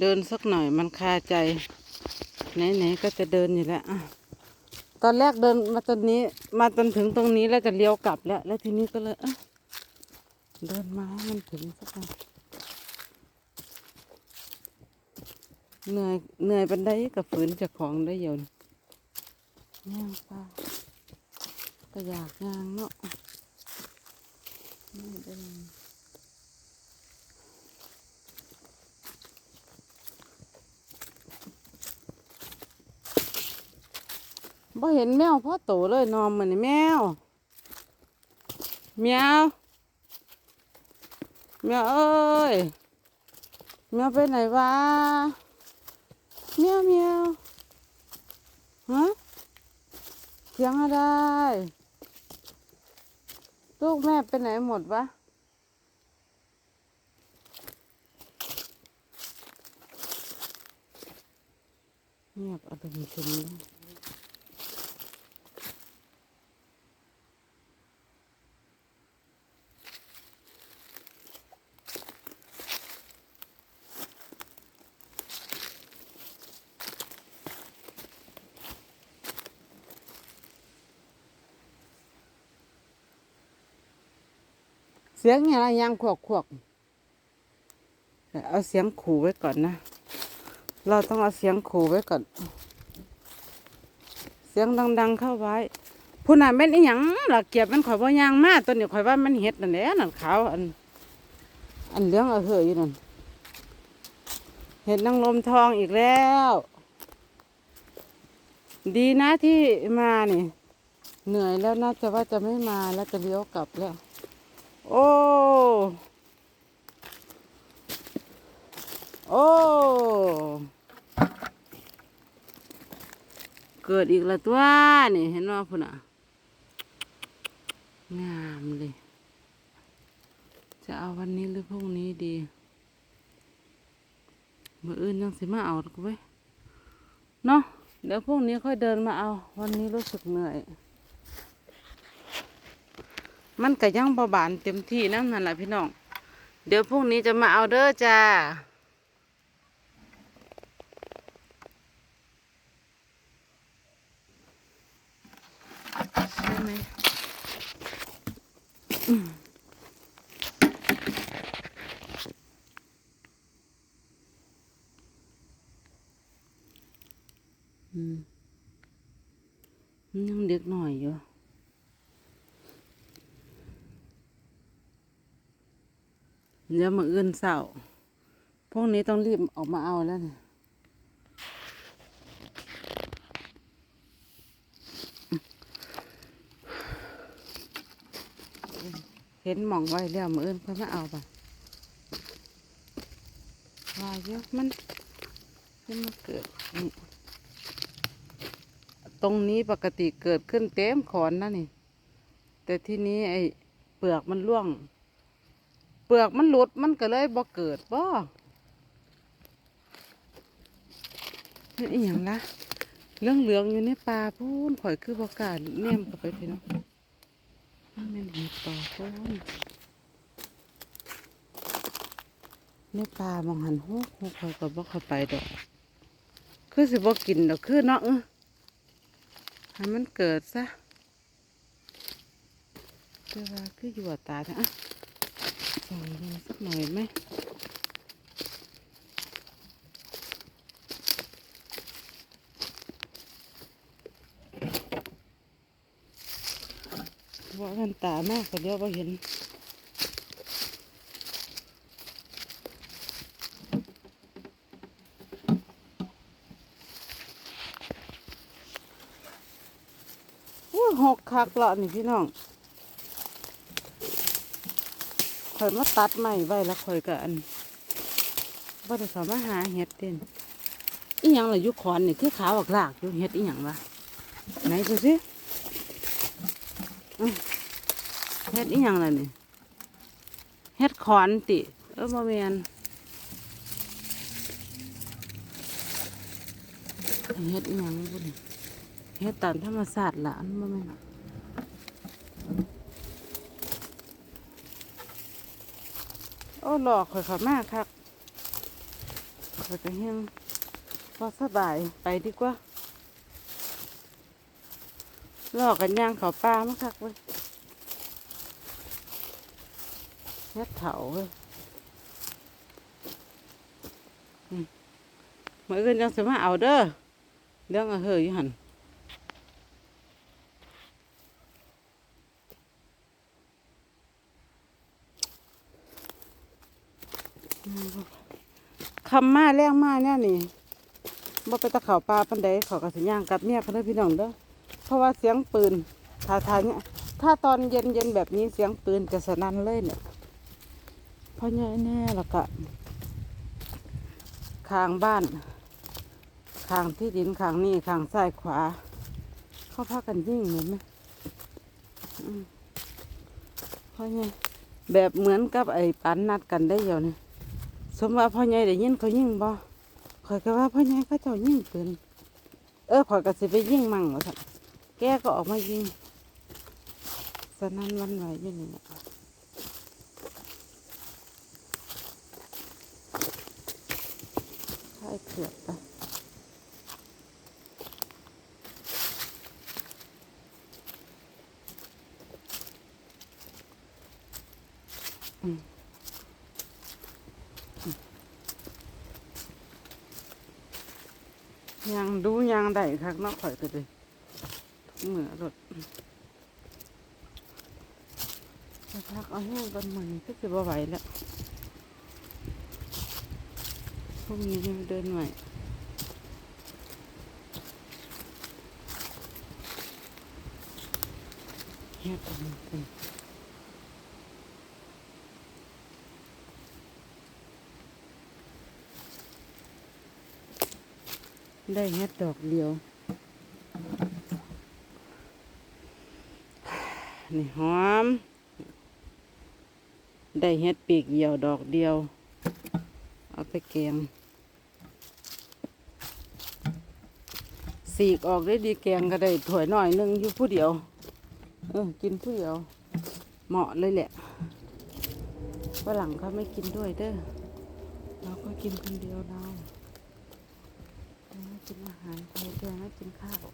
เดินสักหน่อยมันคาใจ ไหนๆก็จะเดินอยู่แล้วอะตอนแรกเดินมาตอนนี้ มาจนถึงตรงนี้แล้วจะเลี้ยวกลับแล้ว แล้วทีนี้ก็เลยเดินมาให้มันถึงสักหน่อยเหนื่อยเหนื่อยบันไดกับฝืนจากของได้อยนย่างป้าก็อยากย่างเนาะนี่เดิ บ่เห็นแมวพ่อโตเลยนอนเหมือนแมวแมวแมวเอ้ยแมวไปไหนวะแมวแมวฮะเสียงอะไรลูกแม่ไปไหนหมดวะเงียบอารมณ์ถึง เลยเสียงอะไรยังขวกขวกเอาเสียงขู่ไว้ก่อนนะ เราต้องเอาเสียงขู่ไว้ก่อน เสียงดัง ๆ เข้าไว้ผู้น่ะแม่นอีหยังหลักเกียบมันข่อยว่ายางมาตัวนี้ข่อยว่ามันเห็ดนั่นแหละนั่นขาวอัน อันเหลืองเอาเหยอยู่นั่นเห็ดนางลมทองอีกแล้ว ดีนะที่มานี่ เหนื่อยแล้วน่าจะว่าจะไม่มาแล้วจะเลี้ยวกลับแล้ว โอ้ โอ้ เกิดอีกแล้วตัวนี่เห็นว่าพุ่นอะ งามเลย จะเอาวันนี้หรือพรุ่งนี้ดีมื่ออื่นยังสิมาเอากูไว้เนาะเดี๋ยวพรุ่งนี้ค่อยเดินมาเอา วันนี้รู้สึกเหนื่อย มันก็ยังบบานเต็มที่นั่นนั่นแหละพี่น้อง เดี๋ยวพรุ่งนี้จะมาเอาเด้อจ้าใช่ไหมอืมยังเด็กหน่อยอยู่ เดี๋ยวมาอื่นเสาพวกนี้ต้องรีบออกมาเอาแล้วเนี่ยเห็นหมองไว้แล้วมาอื่นค่อมาเอาไปว่าเยอะมันมันมาเกิดนี่ตรงนี้ปกติเกิดขึ้นเต็มขอนนะนี่ แต่ที่นี้ไอ้เปลือกมันร่วง ลือกมันหลุดมันก็เลยบ่เกิดบ่นี่อีหยังละเหลืองเหลืองอยู่ในป่าพูนข่อยคือบ่กล้าแนมเข้าไปพี่น้องมันแม่นเห็ดต่อพูนในป่ามองหันหูหูข่อยก็บ่เข้าไปดอก คือสิบ่กินดอกคือเนาะเออให้มันเกิดซะแต่ว่าคืออยู่ว่าตาจ้ะอะ ส่องดูสักหน่อยไหมว่ากันตามากก็เดียวว่าเห็นหกคักละนี่พี่น้อง ข่อยมาตัดไม้ไว้แล้วข่อยก็อันบ่ได้เข้ามาหาเห็ดเด่นอีหยังเล่ะอยุคอนนี่คือขาวออกลากอยู่เห็ดอีหยังวะไหนดูสิเห็ดอีหยังล่ะนี่เห็ดขอนติ เออบ่แม่นเห็ดอีหยังบุญเห็ดตามธรรมศาสตร์ล่ะอันบ่แม่น โอ้ หลอกข่อยเขามากครับไปกันยังพอสบายไปดีกว่าหลอกกันย่างเขาปลามาคักเว้ยเฮ็ดเถาเว้ยอืมมื่ออื่นยังสมาเอาเด้อเรื่องอาเฮยอยู่หัน คำมาแรงมาเนี่ยนี่บ่ไปตะเขาปลาปันใดเขากระสิย่างกับเนี่ยเพื่อพี่น้องเด้อเพราะว่าเสียงปืนถ้าทาเนี่ยถ้าตอนเย็นเย็นแบบนี้เสียงปืนจะสนั่นเลยเนี่ยเพราะเนี่ยแน่ละกะข้างบ้านขางที่ดินขางนี้ข้างซ้ายขวา เขาพากันยิ่งเห็นไหมเพราะเนี่ยแบบเหมือนกับไอ้ปันนัดกันได้เดียวนี่ส มว่าพ่อใหญ่ได้ยินเขายิ่งบ่ข่อยก็ว่าพ่อใหญ่เขาเจ้ายิ่งปืนเออข่อยก็สิไปยิ่งมั่งว่าสันแกก็ออกมายิงสนั่นวันไหวอยู่นี่แหละใช่เผือกไป ยังดูยังได้คักนาะข่อยก็เลยทุกเหมือรถจะพักเอาแห้งกันมันก็จะบ่ไหวแล้วพรุ่งนี้ยังเดินไหวเฮ็ดอันนี้เป็น ได้เฮ็ดดอกเดียว นี่หอม ได้เฮ็ดปีกเหี่ยวดอกเดียว เอาไปแกงสีกออกได้ดีแกงก็ได้ถ้วยหน่อยนึงอยู่ผู้เดียว เออกินผู้เดียว เหมาะเลยแหละฝรั่งเขาไม่กินด้วยเด้อเราก็กินคนเดียวเรา กินอาหารไทยแกงไม่กินข้าว